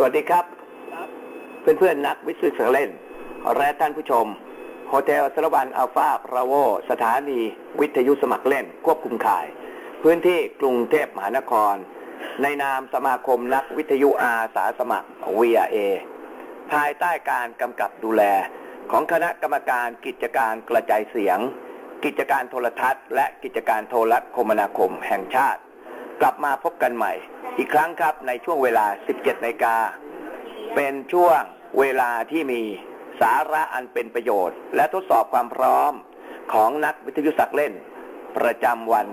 สวัสดีครับ เพื่อนๆนักวิทยุสเล่น และท่านผู้ชม โฮเทลสรวันอัลฟาพราโว สถานีวิทยุสมัครเล่น ควบคุมข่าย พื้นที่กรุงเทพมหานคร ในนามสมาคมนักวิทยุอาสาสมัคร VRA ภายใต้การกำกับดูแล ของคณะกรรมการกิจการกระจายเสียง กิจการโทรทัศน์ และกิจการโทรคมนาคมแห่งชาติ กลับมาพบกันใหม่ อีกครั้งครับในช่วงเวลา 17นาฬิกา เป็นช่วงเวลาที่มีสาระอันเป็นประโยชน์ และทดสอบความพร้อมของนักวิทยุสักเล่น ประจำวัน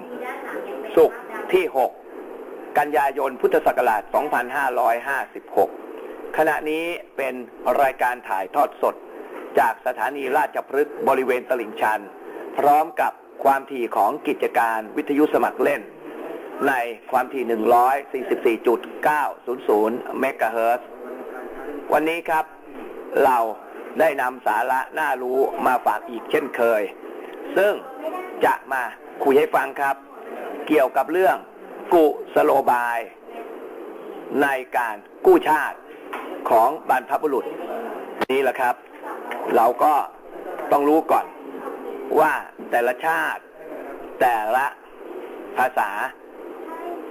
ศุกร์ที่ 6 กันยายนพุทธศักราช 2556 ขณะนี้เป็นรายการถ่ายทอดสด จากสถานีราชพฤกษ์บริเวณตลิ่งชัน พร้อมกับความถี่ของกิจการวิทยุสมัครเล่น ในความถี่ 144.900 เมกะเฮิรตซ์วันนี้ครับเราได้นำสาระน่ารู้มาฝากอีกเช่นเคย ซึ่งจะมาคุยให้ฟังครับ เกี่ยวกับเรื่องกุสโลบาย ในการกู้ชาติของบรรพบุรุษ นี่แหละครับ เราก็ต้องรู้ก่อนว่าแต่ละชาติ แต่ละภาษา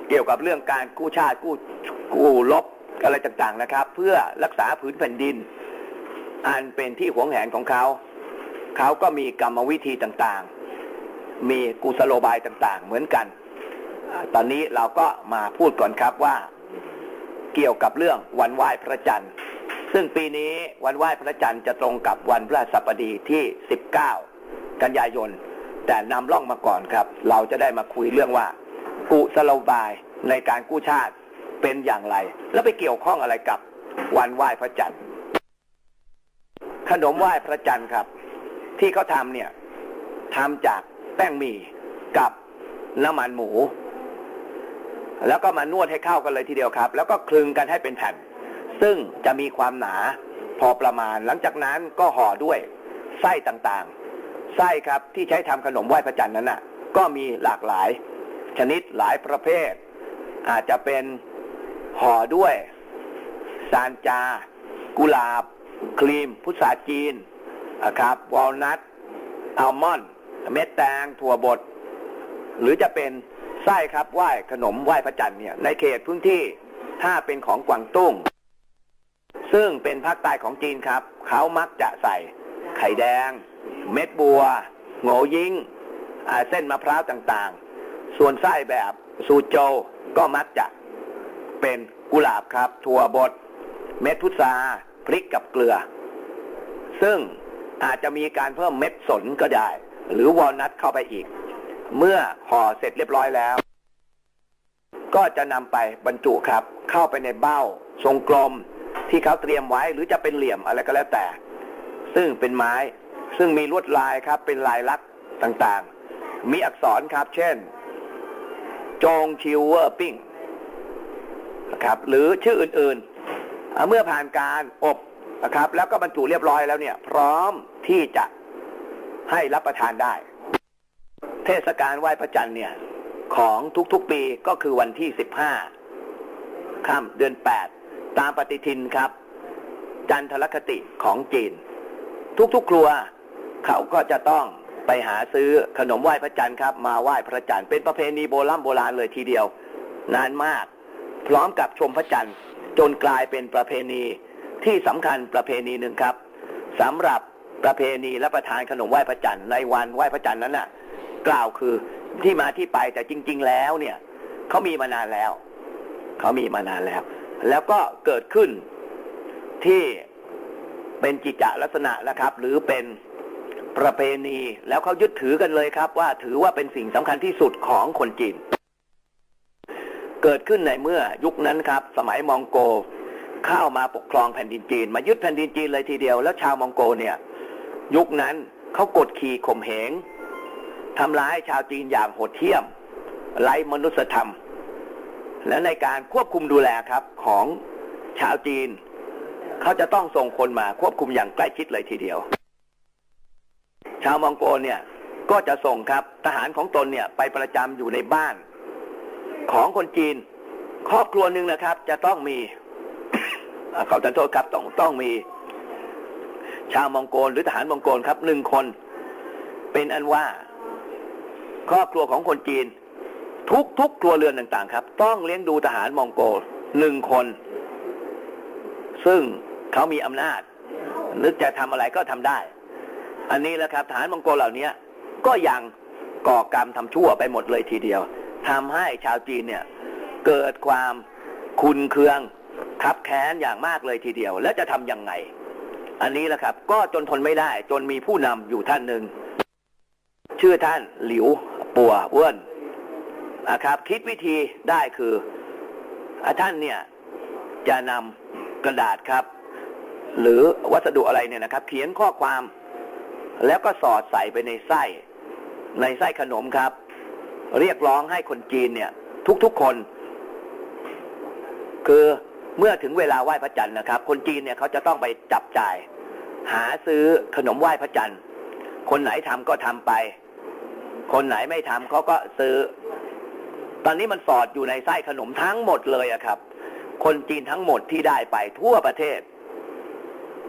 เกี่ยวกับเรื่องการกู้ชาติกู้กู้ลบอะไรต่างๆนะครับ เพื่อรักษาผืนแผ่นดิน อันเป็นที่หวงแหนของเขา เขาก็มีกรรมวิธีต่างๆ มีกุศโลบายต่างๆ เหมือนกัน ตอนนี้เราก็มาพูดก่อนครับว่าเกี่ยวกับเรื่องวันไหว้พระจันทร์ ซึ่งปีนี้วันไหว้พระจันทร์จะตรงกับวันพระสัปดีที่ 19 กันยายน แต่นำล่องมาก่อนครับ เราจะได้มาคุยเรื่องว่า กุศโลบายในการกู้ชาติเป็นอย่างไร แล้วไปเกี่ยวข้องอะไรกับวันไหว้พระจันทร์ ขนมไหว้พระจันทร์ครับ ที่เขาทำเนี่ยทำจากแป้งหมี่กับน้ำมันหมู แล้วก็มานวดให้เข้ากันเลยทีเดียวครับ แล้วก็คลึงกันให้เป็นแผ่น ซึ่งจะมีความหนาพอประมาณ หลังจากนั้นก็ห่อด้วยไส้ต่างๆ ไส้ครับที่ใช้ทำขนมไหว้พระจันทร์นั้นน่ะ ก็มีหลากหลาย ชนิดหลายประเภท อาจจะเป็นห่อด้วยซานจา กุหลาบ ครีม พุทราจีนนะครับวอลนัทอัลมอนด์เม็ดแตงถั่วบดหรือจะเป็นไส้ครับไหว้ขนมไหว้พระจันทร์เนี่ยในเขตพื้นที่ถ้าเป็นของกวางตุ้ง ซึ่งเป็นภาคใต้ของจีนครับ เขามักจะใส่ไข่แดง เม็ดบัวโงยิงเส้นมะพร้าวต่างๆ ส่วนไส้แบบซูโจก็มักจะเป็นกุหลาบครับ ถั่วบดเม็ดพุทราพริกกับเกลือ ซึ่งอาจจะมีการเพิ่มเม็ดสนก็ได้ หรือวอลนัทเข้าไปอีก เมื่อห่อเสร็จเรียบร้อยแล้ว ก็จะนำไปบรรจุครับ เข้าไปในเบ้า ทรงกลมที่เขาเตรียมไว้หรือจะเป็นเหลี่ยมอะไรก็แล้วแต่ ซึ่งเป็นไม้ซึ่งมีลวดลายครับ เป็นลายลักษณ์ต่างๆ มีอักษรครับ เช่น จงชิวเวอร์ปิ้งนะครับ หรือชื่ออื่นๆอ่าเมื่อผ่านการอบนะครับ แล้วก็บรรจุเรียบร้อยแล้วเนี่ย พร้อมที่จะให้รับประทานได้ เทศกาลไหว้พระจันทร์เนี่ย ของทุกๆปีก็คือวันที่15ค่ำเดือน8ตามปฏิทินครับ จันทรคติของจีน ทุกๆครัวเขาก็จะต้อง ไปหาซื้อขนมไหว้พระจันทร์ครับ มาไหว้พระจันทร์เป็นประเพณีโบราณโบราณเลยทีเดียว นานมาก พร้อมกับชมพระจันทร์จนกลายเป็นประเพณีที่สำคัญประเพณีหนึ่งครับสำหรับประเพณีและประทานขนมไหว้พระจันทร์ในวันไหว้พระจันทร์นั้นน่ะ กล่าวคือที่มาที่ไปแต่จริง ๆ แล้วเนี่ยเขามีมานานแล้วเขามีมานานแล้ว แล้วก็เกิดขึ้นที่เป็นกิจจลักษณะนะครับ หรือเป็น ประเพณี แล้วเขายึดถือกันเลยครับ ว่าถือว่าเป็นสิ่งสำคัญที่สุดของคนจีน เกิดขึ้นในเมื่อยุคนั้นครับ สมัยมองโกเข้ามาปกครองแผ่นดินจีน มายึดแผ่นดินจีนเลยทีเดียว แล้วชาวมองโกเนี่ย ยุคนั้นเขากดขี่ข่มเหงทำร้ายชาวจีนอย่างโหดเหี้ยม ไร้มนุษยธรรม และในการควบคุมดูแลครับของชาวจีน เขาจะต้องส่งคนมาควบคุมอย่างใกล้ชิดเลยทีเดียว ชาวมองโกเนี่ยก็จะส่งครับทหารของตนเนี่ยไปประจำอยู่ในบ้าน ของคนจีน ครอบครัวหนึ่งนะครับ จะต้องมีอ่าขอโทษครับต้องต้องมี ชาวมองโกลหรือทหารมองโกลครับหนึ่งคน เป็นอันว่า ครอบครัวของคนจีน ทุกทุกครัวเรือนต่างๆ ครับ ต้องเลี้ยงดูทหารมองโกลหนึ่งคน ซึ่งเขามีอำนาจนึกจะทำอะไรก็ทำได้ อันนี้แหละครับทหารมองโกลเหล่านี้ก็ยังก่อกรรมทำชั่วไปหมดเลยทีเดียวทำให้ชาวจีนเนี่ยเกิดความคุนเคืองคับแค้นอย่างมากเลยทีเดียว แล้วจะทำยังไง อันนี้แหละครับ ก็จนทนไม่ได้ จนมีผู้นำอยู่ท่านหนึ่งชื่อท่านหลิวปัวเว้นนะครับ คิดวิธีได้คือท่านเนี่ยจะนำกระดาษครับ หรือวัสดุอะไรเนี่ยนะครับ เขียนข้อความ แล้วก็สอดใส่ไปในไส้ ในไส้ขนมครับ เรียกร้องให้คนจีนเนี่ย ทุกๆคน คือเมื่อถึงเวลาไหว้พระจันทร์นะครับ คนจีนเนี่ยเขาจะต้องไปจับจ่าย หาซื้อขนมไหว้พระจันทร์ คนไหนทำก็ทำไป คนไหนไม่ทำเขาก็ซื้อ ตอนนี้มันสอดอยู่ในไส้ขนมทั้งหมดเลยอะครับ คนจีนทั้งหมดที่ได้ไปทั่วประเทศ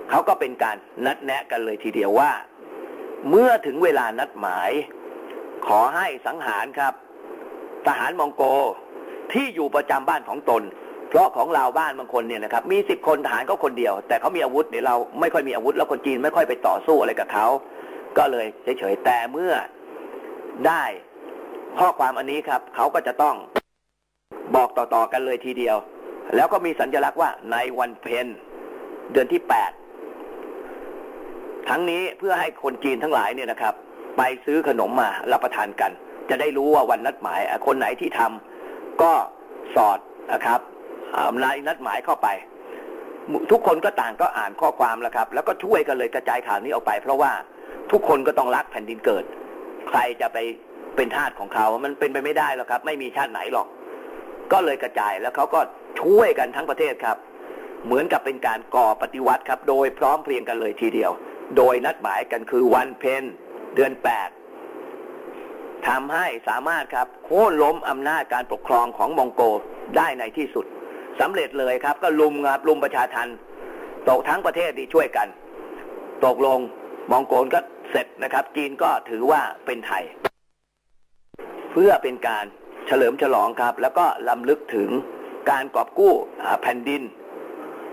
เขาก็เป็นการนัดแนะกันเลยทีเดียวว่า เมื่อถึงเวลานัดหมาย ขอให้สังหารครับ ทหารมองโกที่อยู่ประจำบ้านของตน เพราะของเราบ้านบางคนเนี่ยนะครับ มีสิบคนทหารก็คนเดียว แต่เขามีอาวุธเนี่ยวเราไม่ค่อยมีอาวุธแล้วคนจีนไม่ค่อยไปต่อสู้อะไรกับเขาก็เลยเฉยๆแต่เมื่อได้ข้อความอันนี้ครับ เขาก็จะต้องบอกต่อๆกันเลยทีเดียว แล้วก็มีสัญลักษณ์ว่าในวันเพ็ญเดือนที่แปด ทั้งนี้เพื่อให้คนจีนทั้งหลายเนี่ยนะครับ ไปซื้อขนมมารับประทานกัน จะได้รู้ว่าวันนัดหมาย คนไหนที่ทำก็สอดนะครับอ่านายนัดหมายเข้าไป ทุกคนก็ต่างก็อ่านข้อความแล้วครับ แล้วก็ช่วยกันเลยกระจายข่าวนี้ออกไป เพราะว่าทุกคนก็ต้องรักแผ่นดินเกิด ใครจะไปเป็นทาสของเขา มันเป็นไปไม่ได้หรอกครับ ไม่มีชาติไหนหรอก ก็เลยกระจายแล้วเขาก็ช่วยกันทั้งประเทศครับ เหมือนกับเป็นการก่อปฏิวัติครับ โดยพร้อมเพรียงกันเลยทีเดียว โดยนัดหมายกันคือวันเพ็ญเดือนแปดทำให้สามารถครับโค่นล้มอำนาจการปกครองของมองโกได้ในที่สุดสำเร็จเลยครับ ก็ลุมครับลุมประชาทันตกทั้งประเทศดีช่วยกัน ตกลงมองโกลก็เสร็จนะครับ จีนก็ถือว่าเป็นไทย เพื่อเป็นการเฉลิมฉลองครับ แล้วก็ลำลึกถึงการกอบกู้แผ่นดิน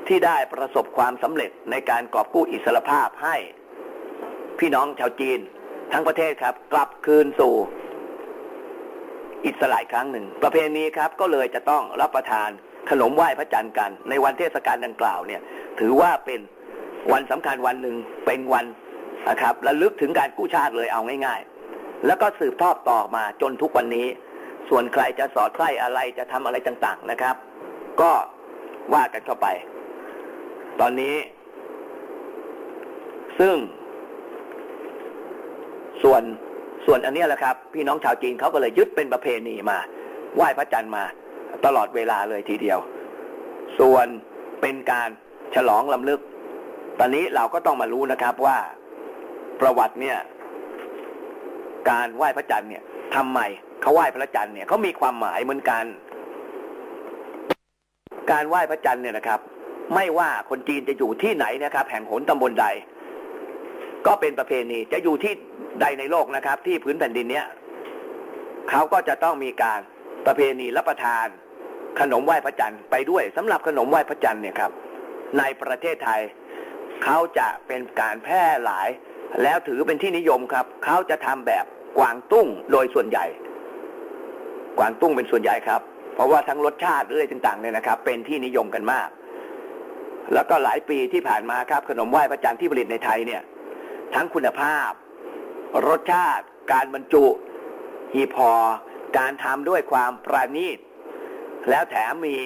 ที่ได้ประสบความสำเร็จในการกอบกู้อิสรภาพให้ พี่น้องชาวจีน ทั้งประเทศครับ กลับคืนสู่ อิสระอีกครั้งหนึ่ง ประเพณีครับก็เลยจะต้องรับประทานขนมไหว้พระจันทร์กัน ในวันเทศกาลดังกล่าวเนี่ย ถือว่าเป็นวันสำคัญวันหนึ่งเป็นวันนะครับระลึกถึงการกู้ชาติเลยเอาง่าย ๆ แล้วก็สืบทอดต่อมาจนทุกวันนี้ ส่วนใครจะสอดไส้อะไรจะทำอะไรต่างๆนะครับ ก็ว่ากันเข้าไป ตอนนี้ ซึ่ง ส่วนส่วนอันนี้แหละครับ พี่น้องชาวจีนเขาก็เลยยึดเป็นประเพณีมาไหว้พระจันทร์มาตลอดเวลาเลยทีเดียว ส่วนเป็นการฉลองลำลึก ตอนนี้เราก็ต้องมารู้นะครับว่าประวัติเนี่ย การไหว้พระจันทร์เนี่ยทำไมเขาไหว้พระจันทร์เนี่ยเขามีความหมายเหมือนกัน การไหว้พระจันทร์เนี่ยนะครับ ไม่ว่าคนจีนจะอยู่ที่ไหนนะครับ แห่งหนตำบลใด ก็เป็นประเพณีจะอยู่ที่ใดในโลกนะครับ ที่พื้นแผ่นดินเนี้ยเขาก็จะต้องมีการประเพณีรับประทาน ขนมไหว้พระจันทร์ไปด้วยสำหรับขนมไหว้พระจันทร์เนี่ยครับ ในประเทศไทยเขาจะเป็นการแพร่หลาย แล้วถือเป็นที่นิยมครับเขาจะทำแบบกวางตุ้งโดยส่วนใหญ่ กวางตุ้งเป็นส่วนใหญ่ครับ เพราะว่าทั้งรสชาติเรื่องต่างๆเนี่ยนะครับ เป็นที่นิยมกันมาก แล้วก็หลายปีที่ผ่านมาครับ ขนมไหว้พระจันทร์ที่ผลิตในไทยเนี่ย ทั้งคุณภาพ รสชาติ การบรรจุ หีบห่อการทำด้วยความประณีต แล้วแถมมี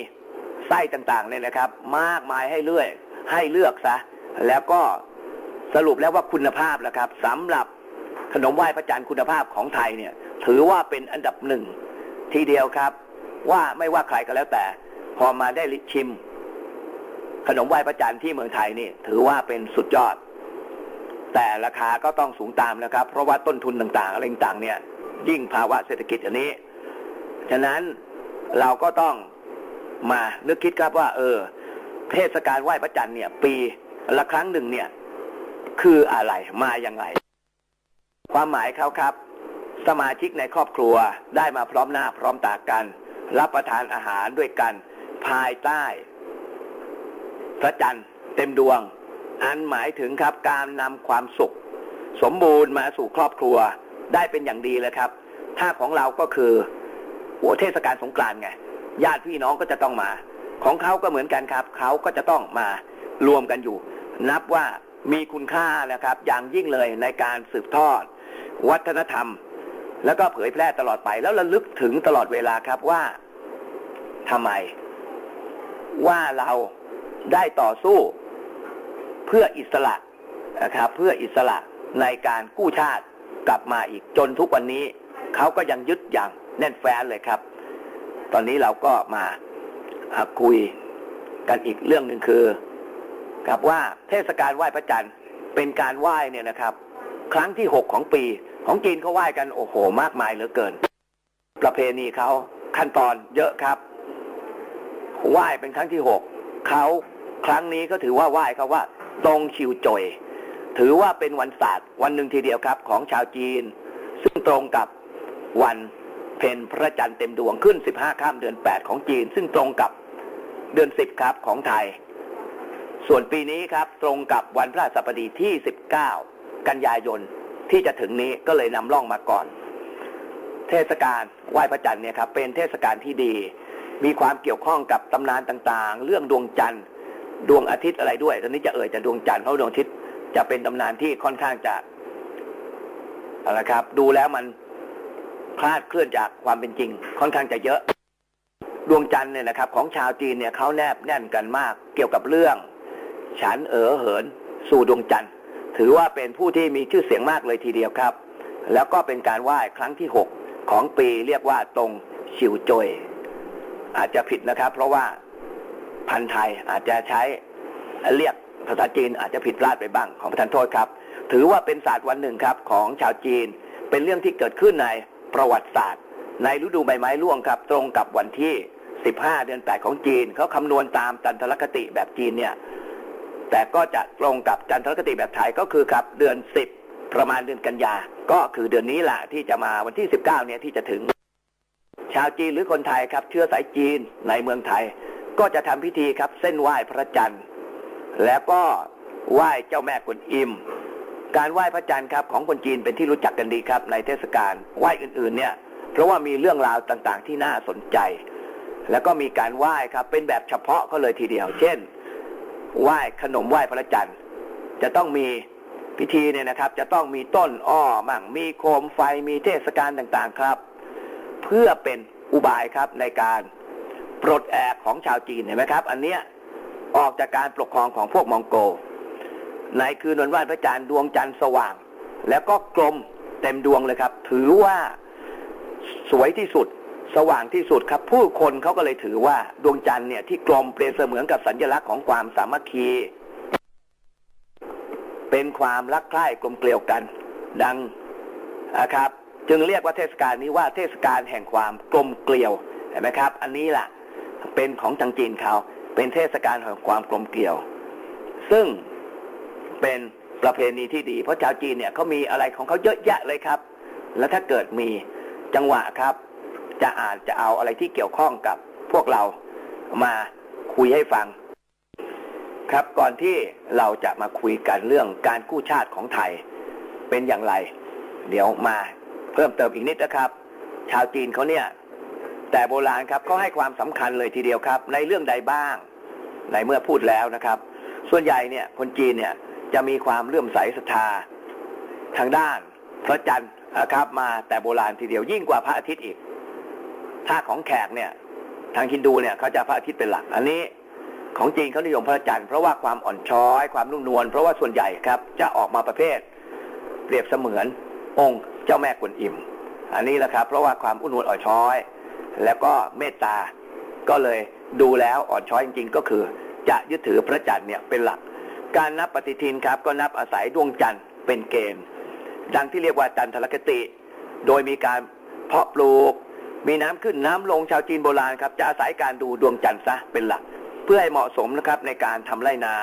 ไส้ต่างๆเนี่ยนะครับ มากมายให้เลือยให้เลือกซะ แล้วก็สรุปแล้วว่าคุณภาพนะครับสำหรับขนมไหว้พระจันทร์คุณภาพของไทยเนี่ย ถือว่าเป็นอันดับหนึ่งทีเดียวครับ ว่าไม่ว่าใครก็แล้วแต่ พอมาได้ชิม ขนมไหว้พระจันทร์ที่เมืองไทยนี่ ถือว่าเป็นสุดยอด แต่ราคาก็ต้องสูงตามนะครับ เพราะว่าต้นทุนต่างๆอะไรต่างๆเนี่ย ยิ่งภาวะเศรษฐกิจอันนี้ ฉะนั้นเราก็ต้องมานึกคิดครับว่า เออ เทศกาลไหว้พระจันทร์เนี่ย ปีละครั้งหนึ่งเนี่ย คืออะไรมาอย่างไรความหมายเขาครับ สมาชิกในครอบครัวได้มาพร้อมหน้าพร้อมตากัน รับประทานอาหารด้วยกัน ภายใต้ พระจันทร์เต็มดวง อันหมายถึงครับการนำความสุข สมบูรณ์มาสู่ครอบครัวได้เป็นอย่างดีเลยครับถ้าของเราก็คือหัวเทศกาลสงกรานต์ไงญาติพี่น้องก็จะต้องมา ของเขาก็เหมือนกันครับ เขาก็จะต้องมารวมกันอยู่ นับว่ามีคุณค่านะครับ อย่างยิ่งเลยในการสืบทอด วัฒนธรรม แล้วก็เผยแพร่ตลอดไป แล้วระลึกถึงตลอดเวลาครับว่าทำไม ว่าเรา ได้ต่อสู้เพื่ออิสระนะครับเพื่ออิสระในการกู้ชาติกลับมาอีกจนทุกวันนี้เขาก็ยังยึดอย่างแน่นแฟ้นเลยครับ ตอนนี้เราก็มาคุยกันอีกเรื่องหนึ่งคือกับว่าเทศกาลไหว้พระจันทร์เป็นการไหว้เนี่ยนะครับ ครั้งที่หกของปีของจีนเขาไหว้กันโอ้โห มากมายเหลือเกิน ประเพณีเขาขั้นตอนเยอะครับไหว้เป็นครั้งที่หกเขา ครั้งนี้ก็ถือว่าไหว้เขาว่าตรงชิวจอยถือว่าเป็นวันศาสตร์วันหนึ่งทีเดียวครับของชาวจีน ซึ่งตรงกับวันเพ็ญพระจันทร์เต็มดวงขึ้น 15 ข้ามเดือน 8 ของจีน ซึ่งตรงกับเดือน 10 ครับของไทย ส่วนปีนี้ครับตรงกับวันพระสัปดีที่ 19 กันยายนที่จะถึงนี้ก็เลยนำล่องมาก่อน เทศกาลไหว้พระจันทร์เนี่ยครับเป็นเทศกาลที่ดี มีความเกี่ยวข้องกับตำนานต่างๆ เรื่องดวงจันทร์ ดวงอาทิตย์อะไรด้วยตอนนี้จะเอ่ยจะดวงจันทร์เพราะดวงอาทิตย์จะเป็นตำนานที่ค่อนข้างจะอะไรครับ ดูแล้วมันคลาดเคลื่อนจากความเป็นจริง ค่อนข้างจะเยอะ ดวงจันทร์เนี่ยนะครับ ของชาวจีนเนี่ยเขาแนบแน่นกันมาก เกี่ยวกับเรื่อง ฉันเอ๋อเหิน สู่ดวงจันทร์ ถือว่าเป็นผู้ที่มีชื่อเสียงมากเลยทีเดียวครับ แล้วก็เป็นการไหว้ครั้งที่หกของปีเรียกว่าตรงชิวโจยอาจจะผิดนะครับ เพราะว่า พันธ์ไทยอาจจะใช้เรียกภาษาจีนอาจจะผิดพลาดไปบ้างของประทานโทษครับ ถือว่าเป็นศาสตร์วันหนึ่งครับของชาวจีน เป็นเรื่องที่เกิดขึ้นในประวัติศาสตร์ ในฤดูใบไม้ร่วงครับ ตรงกับวันที่ 15 เดือน 8 ของจีนเขาคำนวณตามจันทรคติแบบจีนเนี่ยแต่ก็จะตรงกับจันทรคติแบบไทยก็คือครับเดือน 10 ประมาณเดือนกันยา ก็คือเดือนนี้แหละที่จะมาวันที่ 19 เนี่ยที่จะถึง ชาวจีนหรือคนไทยครับเชื้อสายจีนในเมืองไทย ก็จะทำพิธีครับ เส้นไหว้พระจันทร์ แล้วก็ไหว้เจ้าแม่กวนอิม การไหว้พระจันทร์ครับของคนจีนเป็นที่รู้จักกันดีครับ ในเทศกาลไหว้อื่นๆเนี่ย เพราะว่ามีเรื่องราวต่างๆ ที่น่าสนใจ แล้วก็มีการไหว้ครับเป็นแบบเฉพาะเขาเลยทีเดียว เช่น ไหว้ขนมไหว้พระจันทร์ จะต้องมีพิธีเนี่ยนะครับ จะต้องมีต้นอ้อมั่งมีโคมไฟมีเทศกาลต่างๆครับ เพื่อเป็นอุบายครับในการ ปลดแอกของชาวจีนเห็นไหมครับ อันเนี้ยออกจากการปกครองของพวกมองโก ในคืนวันไหว้พระจันทร์ดวงจันทร์สว่าง แล้วก็กลมเต็มดวงเลยครับ ถือว่าสวยที่สุดสว่างที่สุดครับ ผู้คนเขาก็เลยถือว่าดวงจันทร์เนี่ยที่กลมเปรียบเสมือนกับสัญลักษณ์ของความสามัคคี เป็นความรักใคร่กลมเกลียวกัน ดังนะครับ จึงเรียกว่าเทศกาลนี้ว่าเทศกาลแห่งความกลมเกลียวเห็นไหมครับ อันนี้แหละ เป็นของทางจีนเขาเป็นเทศกาลแห่งความกลมเกลียว ซึ่งเป็นประเพณีที่ดี เพราะชาวจีนเนี่ยเขามีอะไรของเขาเยอะแยะเลยครับ แล้วถ้าเกิดมีจังหวะครับ จะอาจจะเอาอะไรที่เกี่ยวข้องกับพวกเรามาคุยให้ฟัง ครับก่อนที่เราจะมาคุยกันเรื่องการกู้ชาติของไทยเป็นอย่างไร เดี๋ยวมาเพิ่มเติมอีกนิดนะครับ ชาวจีนเขาเนี่ย แต่โบราณครับเขาให้ความสำคัญเลยทีเดียวครับ ในเรื่องใดบ้าง ในเมื่อพูดแล้วนะครับ ส่วนใหญ่เนี่ยคนจีนเนี่ยจะมีความเลื่อมใสศรัทธาทางด้าน พระจันทร์นะครับมาแต่โบราณทีเดียวยิ่งกว่าพระอาทิตย์อีกถ้าของแขกเนี่ยทางฮินดูเนี่ยเขาจะพระอาทิตย์เป็นหลัก อันนี้ของจีนเขานิยมพระจันทร์เพราะว่าความอ่อนช้อย ความนุ่มนวลเพราะว่าส่วนใหญ่ครับ จะออกมาประเภท เปรียบเสมือนองค์เจ้าแม่กวนอิม อันนี้แหละครับ เพราะว่าความอุ่นนวลอ่อนช้อย แล้วก็เมตตา ก็เลยดูแล้วอ่อนช้อยจริง ๆ ก็คือ จะยึดถือพระจันทร์เนี่ยเป็นหลัก การนับปฏิทินครับก็นับอาศัยดวงจันทร์เป็นเกณฑ์ดังที่เรียกว่าจันทรคติ โดยมีการเพาะปลูก มีน้ำขึ้นน้ำลงชาวจีนโบราณครับ จะอาศัยการดูดวงจันทร์ซะเป็นหลัก เพื่อให้เหมาะสมนะครับในการทำไรนา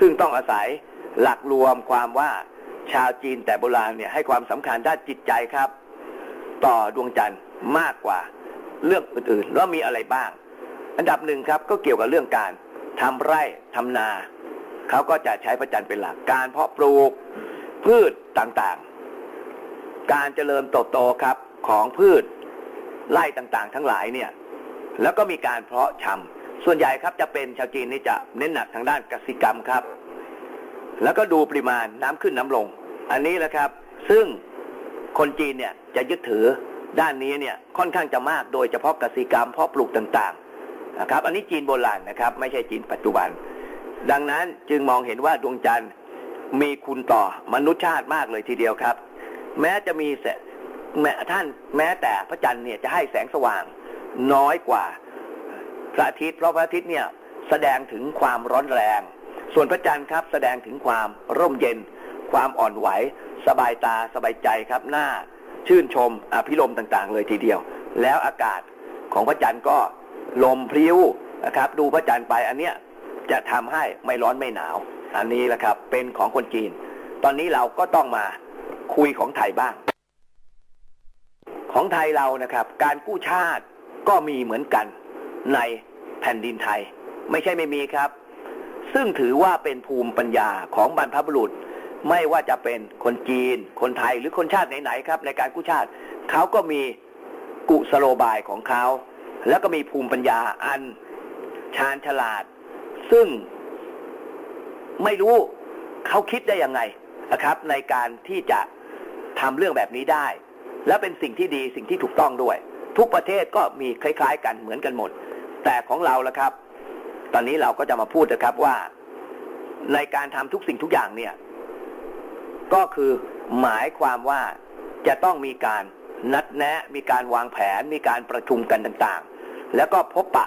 ซึ่งต้องอาศัยหลักรวมความว่าชาวจีนแต่โบราณเนี่ยให้ความสำคัญด้านจิตใจครับ ต่อดวงจันทร์มากกว่า เรื่องอื่นๆว่ามีอะไรบ้าง อันดับหนึ่งครับก็เกี่ยวกับเรื่องการทำไร่ทำนาเขาก็จะใช้พระจันทร์เป็นหลักการเพาะปลูกพืชต่างๆ การเจริญเติบโตครับของพืชไร่ต่างๆ ทั้งหลายเนี่ยแล้วก็มีการเพาะชำส่วนใหญ่ครับจะเป็นชาวจีนนี่จะเน้นหนักทางด้านกสิกรรมครับ แล้วก็ดูปริมาณน้ำขึ้นน้ำลง อันนี้แหละครับ ซึ่งคนจีนเนี่ยจะยึดถือ ด้านนี้เนี่ยค่อนข้างจะมากโดยเฉพาะกสิกรรมเพาะปลูกต่างๆนะครับอันนี้จีนโบราณนะครับ ไม่ใช่จีนปัจจุบัน ดังนั้นจึงมองเห็นว่าดวงจันทร์มีคุณต่อมนุษยชาติมากเลยทีเดียวครับ แม้จะมีแม้ท่านแม้แต่พระจันทร์เนี่ยจะให้แสงสว่างน้อยกว่าพระอาทิตย์เพราะพระอาทิตย์เนี่ยแสดงถึงความร้อนแรง ส่วนพระจันทร์ครับแสดงถึงความร่มเย็น ความอ่อนไหว สบายตาสบายใจครับหน้า ชื่นชมอภิรมต่างๆ เลยทีเดียว แล้วอากาศของพระจันทร์ก็ลมพลิ้วนะครับ ดูพระจันทร์ไปอันเนี้ยจะทำให้ไม่ร้อนไม่หนาว อันนี้แหละครับ เป็นของคนจีน ตอนนี้เราก็ต้องมาคุยของไทยบ้าง ของไทยเรานะครับ การกู้ชาติก็มีเหมือนกันในแผ่นดินไทย ไม่ใช่ไม่มีครับ ซึ่งถือว่าเป็นภูมิปัญญาของบรรพบุรุษ ไม่ว่าจะเป็นคนจีน คนไทยหรือคนชาติไหนๆครับ ในการกู้ชาติเขาก็มีกุสโลบายของเขา แล้วก็มีภูมิปัญญาอันชาญฉลาด ซึ่งไม่รู้เขาคิดได้ยังไงนะครับ ในการที่จะทำเรื่องแบบนี้ได้ และเป็นสิ่งที่ดีสิ่งที่ถูกต้องด้วย ทุกประเทศก็มีคล้าย ๆ กันเหมือนกันหมด แต่ของเราละครับ ตอนนี้เราก็จะมาพูดนะครับว่า ในการทำทุกสิ่งทุกอย่างเนี่ย ก็คือหมายความว่าจะต้องมีการนัดแนะ มีการวางแผน มีการประชุมกันต่างๆ แล้วก็พบปะ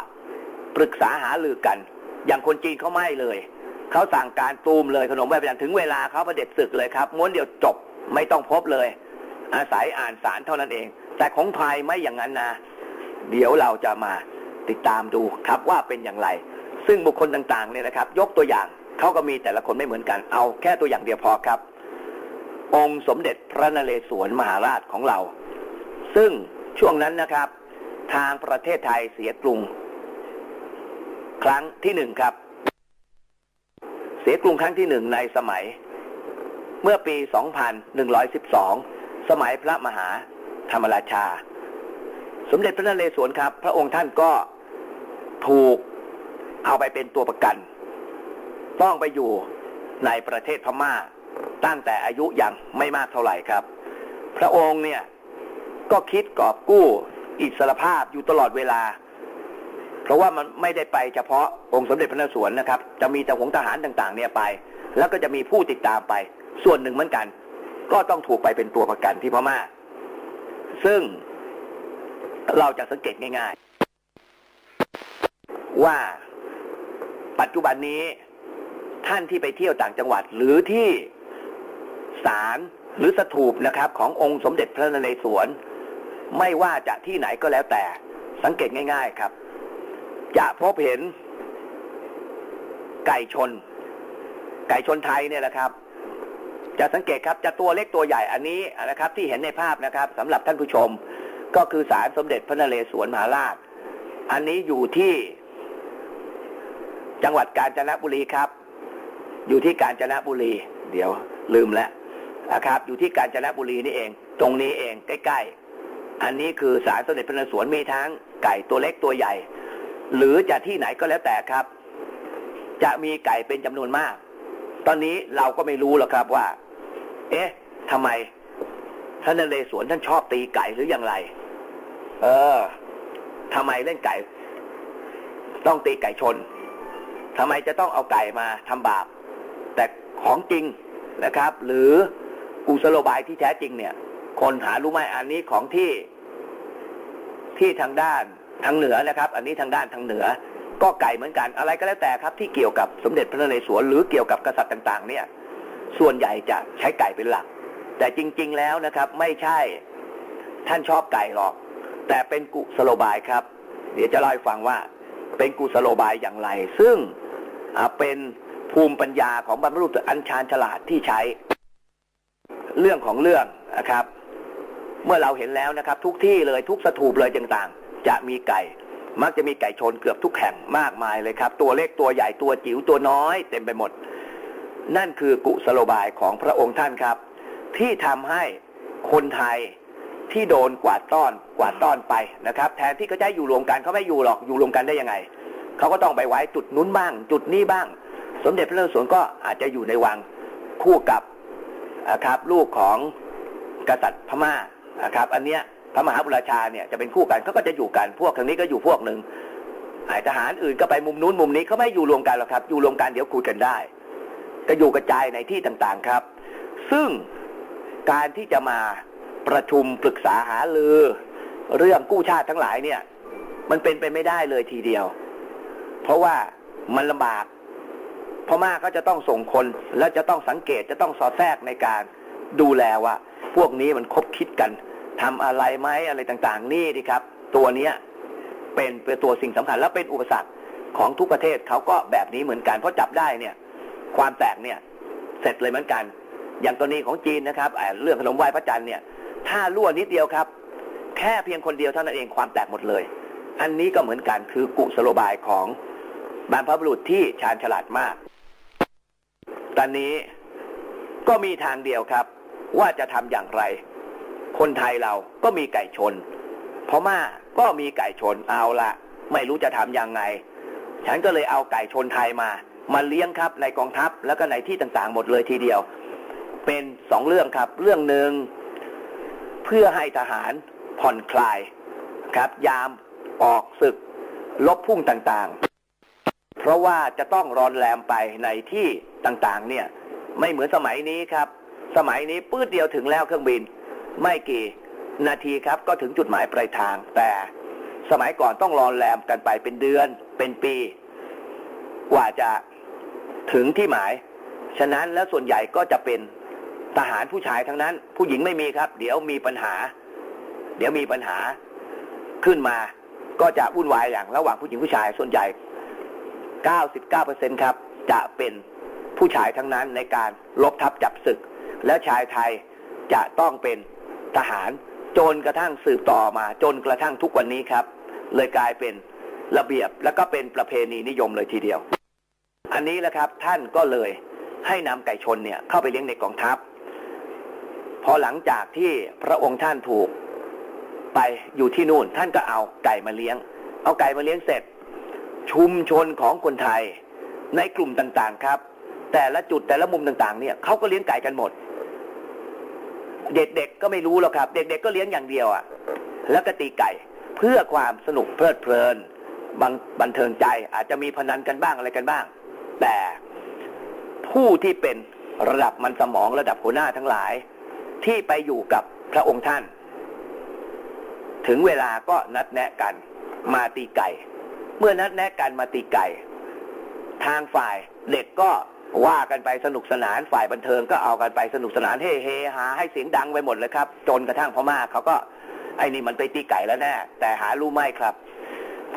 ปรึกษาหารือกัน อย่างคนจีนเขาไม่เลย เขาสั่งการตูมเลยขนมไหว้พระจันถึงเวลาเขาประเด็จศึกเลยครับม้วนเดียวจบไม่ต้องพบเลย อาศัยอ่านสารเท่านั้นเอง แต่ของไทยไม่อย่างนั้นนะ เดี๋ยวเราจะมาติดตามดูครับว่าเป็นอย่างไร ซึ่งบุคคลต่างๆเนี่ยนะครับ ยกตัวอย่างเขาก็มีแต่ละคนไม่เหมือนกันเอาแค่ตัวอย่างเดียวพอครับ องค์สมเด็จพระนเรศวรมหาราชของเรา ซึ่งช่วงนั้นนะครับ ทางประเทศไทยเสียกรุง ครั้งที่หนึ่งครับ เสียกรุงครั้งที่หนึ่งในสมัย เมื่อปี 2112 สมัยพระมหาธรรมราชา สมเด็จพระนเรศวรครับ พระองค์ท่านก็ถูกเอาไปเป็นตัวประกัน ต้องไปอยู่ในประเทศพม่า ตั้งแต่อายุยังไม่มากเท่าไหร่ครับ พระองค์เนี่ยก็คิดกอบกู้อิสรภาพอยู่ตลอดเวลา เพราะว่ามันไม่ได้ไปเฉพาะองค์สมเด็จพระนเรศวรนะครับ จะมีแต่หงทหารต่างๆ เนี่ยไป แล้วก็จะมีผู้ติดตามไป ส่วนหนึ่งเหมือนกัน ก็ต้องถูกไปเป็นตัวประกันที่พม่า ซึ่งเราจะสังเกตง่ายๆ ว่าปัจจุบันนี้ท่านที่ไปเที่ยวต่างจังหวัดหรือที่ ศาลหรือสถูปนะครับ ขององค์สมเด็จพระนเรศวร ไม่ว่าจะที่ไหนก็แล้วแต่ สังเกตง่าย ๆครับ จะพบเห็น ไก่ชน ไก่ชนไทยเนี่ยนะครับ จะสังเกตครับจะตัวเล็กตัวใหญ่อันนี้นะครับ ที่เห็นในภาพนะครับสำหรับท่านผู้ชม ก็คือศาลสมเด็จพระนเรศวรมหาราช อันนี้อยู่ที่จังหวัดกาญจนบุรีครับ อยู่ที่กาญจนบุรี เดี๋ยว ลืมแล้ว นะครับ อยู่ที่กาญจนบุรีนี่เอง ตรงนี้เองใกล้ ๆ อันนี้คือศาลสมเด็จพระนเรศวรมีทั้งไก่ตัวเล็กตัวใหญ่ หรือจะที่ไหนก็แล้วแต่ครับ จะมีไก่เป็นจำนวนมาก ตอนนี้เราก็ไม่รู้หรอกครับว่า เอ๊ะทำไมท่านนเรศวรท่านชอบตีไก่หรืออย่างไร เออทำไมเล่นไก่ ต้องตีไก่ชนทำไมจะต้องเอาไก่มาทำบาป แต่ของจริงนะครับ หรือ กุศโลบายที่แท้จริงเนี่ย คนหารู้ไหมอันนี้ของที่ที่ทางด้านทางเหนือนะครับ อันนี้ทางด้านทางเหนือ ก็ไก่เหมือนกันอะไรก็แล้วแต่ครับที่เกี่ยวกับสมเด็จพระนเรศวรหรือเกี่ยวกับกษัตริย์ต่าง ๆ เนี่ย ส่วนใหญ่จะใช้ไก่เป็นหลัก แต่จริง ๆ แล้วนะครับ ไม่ใช่ท่านชอบไก่หรอก แต่เป็นกุศโลบายครับ เดี๋ยวจะเล่าให้ฟังว่า เป็นกุศโลบายอย่างไร ซึ่งเป็นภูมิปัญญาของบรรพบุรุษอันชาญฉลาดที่ใช้ เรื่องของเรื่องนะครับ เมื่อเราเห็นแล้วนะครับ ทุกที่เลยทุกสถูปเลยต่างๆ จะมีไก่ มักจะมีไก่ชนเกือบทุกแห่งมากมายเลยครับ ตัวเล็กตัวใหญ่ตัวจิ๋วตัวน้อยเต็มไปหมด นั่นคือกุศโลบายของพระองค์ท่านครับ ที่ทำให้คนไทยที่โดนกวาดต้อนกวาดต้อนไปนะครับ แทนที่เขาจะอยู่รวมกันเขาไม่อยู่หรอกอยู่รวมกันได้ยังไงเขาก็ต้องไปไว้จุดนู้นบ้าง จุดนี้บ้าง สมเด็จพระนเรศวรก็อาจจะอยู่ในวังคู่กับ นะครับลูกของกษัตริย์พม่านะครับ อันเนี้ยพระมหาบุรชาเนี่ยจะเป็นคู่กันเขาก็จะอยู่กันพวกทางนี้ก็อยู่พวกหนึ่งทหารอื่นก็ไปมุมนู้นมุมนี้เขาไม่อยู่รวมกันหรอกครับ อยู่รวมกันเดี๋ยวคุยกันได้ ก็อยู่กระจายในที่ต่างๆครับ ซึ่งการที่จะมาประชุมปรึกษาหารือ เรื่องกู้ชาติทั้งหลายเนี่ย มันเป็นไปไม่ได้เลยทีเดียว เพราะว่ามันลำบาก พม่าก็จะต้องส่งคนแล้วจะต้องสังเกตจะต้องสอดแทรกในการดูแลว่า พวกนี้มันคบคิดกันทำอะไรไหมอะไรต่างๆ นี่ดิครับ ตัวเนี้ยเป็นเป็นตัวสิ่งสำคัญและเป็นอุปสรรคของทุกประเทศเขาก็แบบนี้เหมือนกันเพราะจับได้เนี่ยความแตกเนี่ยเสร็จเลยเหมือนกัน อย่างตัวนี้ของจีนนะครับเรื่องขนมไหว้พระจันทร์เนี่ย ถ้ารั่วนิดเดียวครับ แค่เพียงคนเดียวเท่านั้นเองความแตกหมดเลย อันนี้ก็เหมือนกันคือกุศโลบายของบรรพบุรุษที่ชาญฉลาดมาก ตอนนี้ก็มีทางเดียวครับ ว่าจะทำอย่างไร คนไทยเราก็มีไก่ชนพม่าก็มีไก่ชนเอาละไม่รู้จะทำยังไง ฉันก็เลยเอาไก่ชนไทยมา มาเลี้ยงครับในกองทัพแล้วก็ในที่ต่างๆ หมดเลยทีเดียว เป็นสองเรื่องครับ เรื่องหนึ่งเพื่อให้ทหารผ่อนคลายครับ ยามออกศึกลบพุ่งต่างๆ เพราะว่าจะต้องรอนแรมไปในที่ ต่างๆ เนี่ย ไม่เหมือนสมัยนี้ครับ สมัยนี้ปื้ดเดียวถึงแล้วเครื่องบิน ไม่กี่นาทีครับก็ถึงจุดหมายปลายทาง แต่สมัยก่อนต้องรอแรมกันไปเป็นเดือนเป็นปี กว่าจะถึงที่หมาย ฉะนั้นแล้วส่วนใหญ่ก็จะเป็นทหารผู้ชายทั้งนั้น ผู้หญิงไม่มีครับ เดี๋ยวมีปัญหา เดี๋ยวมีปัญหาขึ้นมา ก็จะวุ่นวายอย่างระหว่างผู้หญิงผู้ชายส่วนใหญ่ 99%ครับจะเป็น ผู้ชายทั้งนั้นในการลบทับจับศึก แล้วชายไทยจะต้องเป็นทหารจนกระทั่งสืบต่อมาจนกระทั่งทุกวันนี้ครับ เลยกลายเป็นระเบียบแล้วก็เป็นประเพณีนิยมเลยทีเดียว อันนี้แหละครับท่านก็เลยให้นำไก่ชนเนี่ยเข้าไปเลี้ยงในกองทัพ พอหลังจากที่พระองค์ท่านถูกไปอยู่ที่นู่น ท่านก็เอาไก่มาเลี้ยง เอาไก่มาเลี้ยงเสร็จ ชุมชนของคนไทยในกลุ่มต่างๆครับ แต่ละจุดแต่ละมุมต่างๆ เนี่ยเขาก็เลี้ยงไก่กันหมด เด็กๆก็ไม่รู้หรอกครับ เด็กๆก็เลี้ยงอย่างเดียวอะ่ะ แล้วก็ตีไก่เพื่อความสนุกเพลิดเพลินบังบันเทิงใจอาจจะมีพนันกันบ้างอะไรกันบ้าง แต่ผู้ที่เป็นระดับมันสมองระดับหัวหน้าทั้งหลาย ที่ไปอยู่กับพระองค์ท่าน ถึงเวลาก็นัดแนะกันมาตีไก่ เมื่อนัดแนะกันมาตีไก่ ทางฝ่ายเด็กก็ ว่ากันไปสนุกสนานฝ่ายบันเทิงก็เอากันไปสนุกสนานเฮเฮหาให้เสียงดังไปหมดเลยครับ จนกระทั่งพม่าเขาก็ไอ้นี่มันไปตีไก่แล้วแน่แต่หารู้ไหมครับ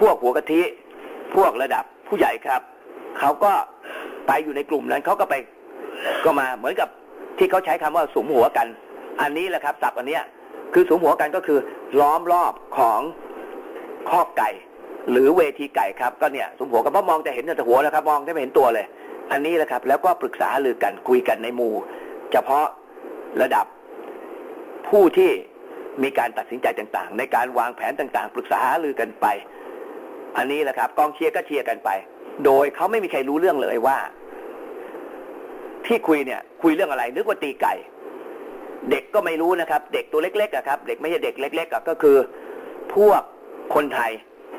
พวกหัวกะทิพวกระดับผู้ใหญ่ครับเขาก็ไปอยู่ในกลุ่มนั้นเขาก็ไปก็มาเหมือนกับที่เขาใช้คำว่าสุมหัวกัน อันนี้แหละครับศัพท์อันเนี้ยคือสุมหัวกันก็คือ ล้อมรอบของคอกไก่ หรือเวทีไก่ครับก็เนี่ยสุมหัวกันเพราะมองจะเห็นแต่หัวแล้วครับ มองไม่เห็นตัวเลย อันนี้แหละครับ แล้วก็ปรึกษาหรือกันคุยกันในหมู่ เฉพาะระดับผู้ที่มีการตัดสินใจต่างๆ ในการวางแผนต่างๆ ปรึกษาหรือกันไป อันนี้แหละครับกองเชียร์ก็เชียร์กันไป โดยเขาไม่มีใครรู้เรื่องเลยว่า ที่คุยเนี่ย คุยเรื่องอะไร นึกว่าตีไก่ เด็กก็ไม่รู้นะครับ เด็กตัวเล็กๆอะครับ เด็กไม่ใช่เด็กเล็ก ๆก็คือ พวกคนไทย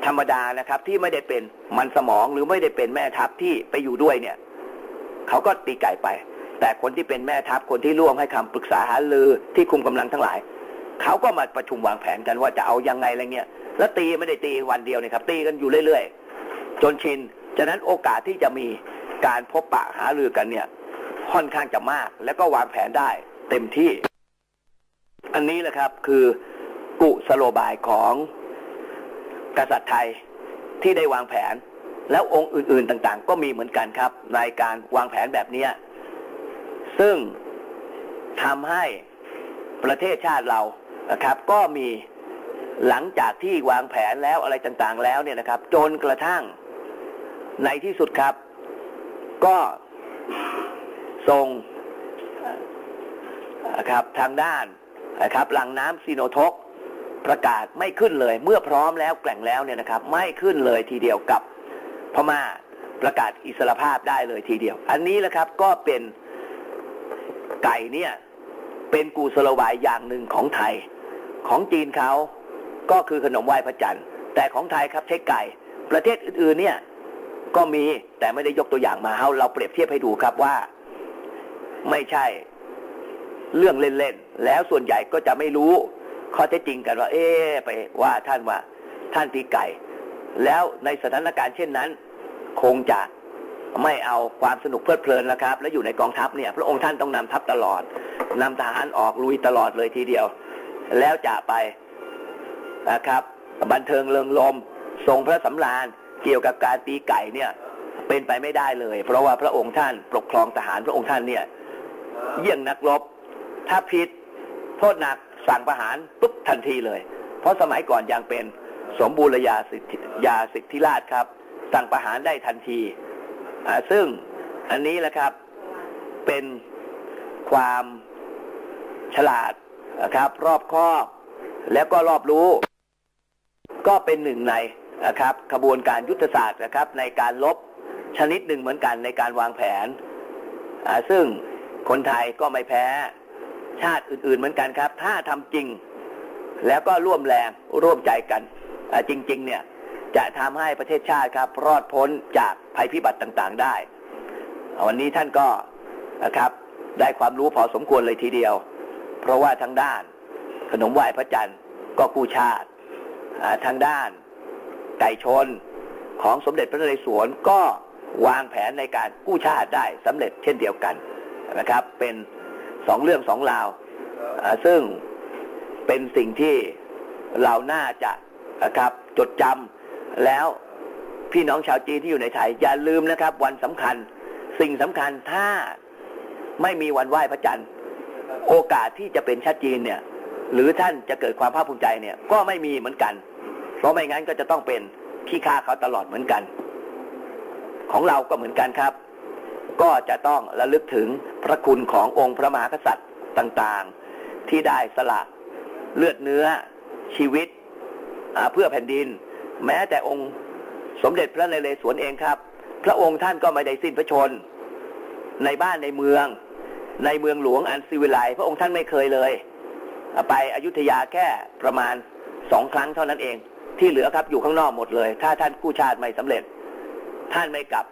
ธรรมดานะครับ ที่ไม่ได้เป็นมันสมองหรือไม่ได้เป็นแม่ทัพที่ไปอยู่ด้วยเนี่ย เขาก็ตีไก่ไป แต่คนที่เป็นแม่ทัพคนที่ร่วมให้คำปรึกษาหารือที่คุมกำลังทั้งหลาย เขาก็มาประชุมวางแผนกันว่าจะเอายังไงอะไรเงี้ยแล้วตีไม่ได้ตีวันเดียวเนี่ยครับ ตีกันอยู่เรื่อยๆ จนชินฉะนั้นโอกาสที่จะมีการพบปะหารือกันเนี่ย ค่อนข้างจะมาก แล้วก็วางแผนได้เต็มที่ อันนี้แหละครับคือกุสโลบายของกษัตริย์ไทยที่ได้วางแผน แล้วองค์อื่น ๆต่างๆ ก็มีเหมือนกันครับ ในการวางแผนแบบนี้ ซึ่งทำให้ประเทศชาติเรานะครับ ก็มีหลังจากที่วางแผนแล้วอะไรต่างๆ แล้วเนี่ยนะครับ จนกระทั่งในที่สุดครับ ก็ส่งนะครับทางด้านนะครับหลังน้ำซีโนทกประกาศไม่ขึ้นเลย เมื่อพร้อมแล้วแกล่งแล้วเนี่ยนะครับ ไม่ขึ้นเลยทีเดียวกับ พม่าประกาศอิสรภาพได้เลยทีเดียว อันนี้แหละครับก็เป็นไก่เนี่ยเป็นกูสโลบายอย่างหนึ่งของไทย ของจีนเขาก็คือขนมไหว้พระจันทร์ แต่ของไทยครับใช้ไก่ ประเทศอื่นๆเนี่ยก็มีแต่ไม่ได้ยกตัวอย่างมาเอาเราเปรียบเทียบให้ดูครับว่า ไม่ใช่เรื่องเล่นๆ แล้วส่วนใหญ่ก็จะไม่รู้ข้อเท็จจริงกันว่า เอ๊ไปว่าท่านว่าท่านตีไก่ แล้วในสถานการณ์เช่นนั้น คงจะไม่เอาความสนุกเพลิดเพลินแล้วครับ แล้วอยู่ในกองทัพเนี่ย พระองค์ท่านต้องนำทัพตลอดนำทหารออกลุยตลอดเลยทีเดียว แล้วจะไปนะครับ บันเทิงเริงลม ทรงพระสำราญเกี่ยวกับการตีไก่เนี่ยเป็นไปไม่ได้เลย เพราะว่าพระองค์ท่านปกครองทหารพระองค์ท่านเนี่ย เยี่ยงนักรบ ถ้าผิดโทษหนักสั่งประหารปุ๊บทันทีเลย เพราะสมัยก่อนยังเป็น สมบูรณยาสิทธิยาสิทธิราชครับสั่งประหารได้ทันที ซึ่งอันนี้แหละครับเป็นความฉลาดนะครับ รอบคอบแล้วก็รอบรู้ ก็เป็นหนึ่งในนะครับขบวนการยุทธศาสตร์นะครับ ในการลบชนิดหนึ่งเหมือนกันในการวางแผน ซึ่งคนไทยก็ไม่แพ้ชาติอื่นๆเหมือนกันครับ ถ้าทำจริง แล้วก็ร่วมแรงร่วมใจกัน จริง ๆ เนี่ยจะทำให้ประเทศชาติครับ รอดพ้นจากภัยพิบัติต่างๆ ได้ วันนี้ท่านก็นะครับได้ความรู้พอสมควรเลยทีเดียว เพราะว่าทางด้านขนมไหว้พระจันทร์ก็กู้ชาติทางด้านไก่ชนของสมเด็จพระนเรศวรก็วางแผนในการกู้ชาติได้สำเร็จเช่นเดียวกันนะครับ เป็นสองเรื่องสองราวซึ่งเป็นสิ่งที่เราน่าจะ นะครับ จดจำแล้วพี่น้องชาวจีนที่อยู่ในไทย อย่าลืมนะครับ วันสำคัญ สิ่งสำคัญถ้าไม่มีวันไหว้พระจันทร์ โอกาสที่จะเป็นชาติจีนเนี่ย หรือท่านจะเกิดความภาคภูมิใจเนี่ย ก็ไม่มีเหมือนกัน เพราะไม่งั้นก็จะต้องเป็นขี้ข้าเขาตลอดเหมือนกัน ของเราก็เหมือนกันครับ ก็จะต้องระลึกถึงพระคุณขององค์พระมหากษัตริย์ต่างๆ ที่ได้สละเลือดเนื้อชีวิต เพื่อแผ่นดิน แม้แต่องค์สมเด็จพระนเรศวรเองครับ พระองค์ท่านก็ไม่ได้สิ้นพระชน ในบ้านในเมือง ในเมืองหลวงอันซิวิไลพระองค์ท่านไม่เคยเลย ไปอยุธยาแค่ประมาณสองครั้งเท่านั้นเอง ที่เหลือครับอยู่ข้างนอกหมดเลย ถ้าท่านกู้ชาติไม่สำเร็จ ท่านไม่กลับ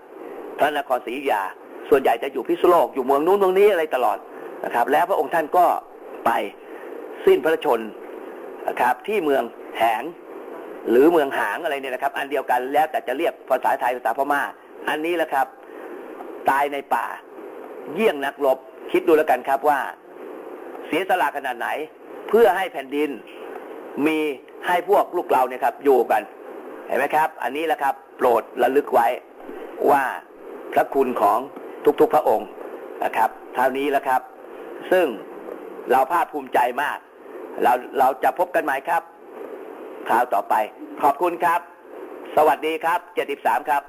พระนครศรีอยุธยา ส่วนใหญ่จะอยู่พิษณุโลกอยู่เมืองนู้นเมืองนี้อะไรตลอดนะครับ แล้วพระองค์ท่านก็ไปสิ้นพระชนนะครับที่เมืองแหง หรือเมืองหางอะไรเนี่ยนะครับ อันเดียวกันแล้วแต่จะเรียกภาษาไทยภาษาพม่า อันนี้แหละครับ ตายในป่า เยี่ยงนักรบคิดดูแล้วกันครับว่า เสียสละขนาดไหน เพื่อให้แผ่นดินมีให้พวกลูกเราเนี่ยครับ อยู่กัน เห็นไหมครับ อันนี้แหละครับ โปรดระลึกไว้ว่าพระคุณของทุกๆพระองค์นะครับเท่านี้แล้วครับ ซึ่งเราภาคภูมิใจมาก เราเราจะพบกันใหม่ครับ คราวต่อไป ขอบคุณครับ สวัสดีครับ 73 ครับ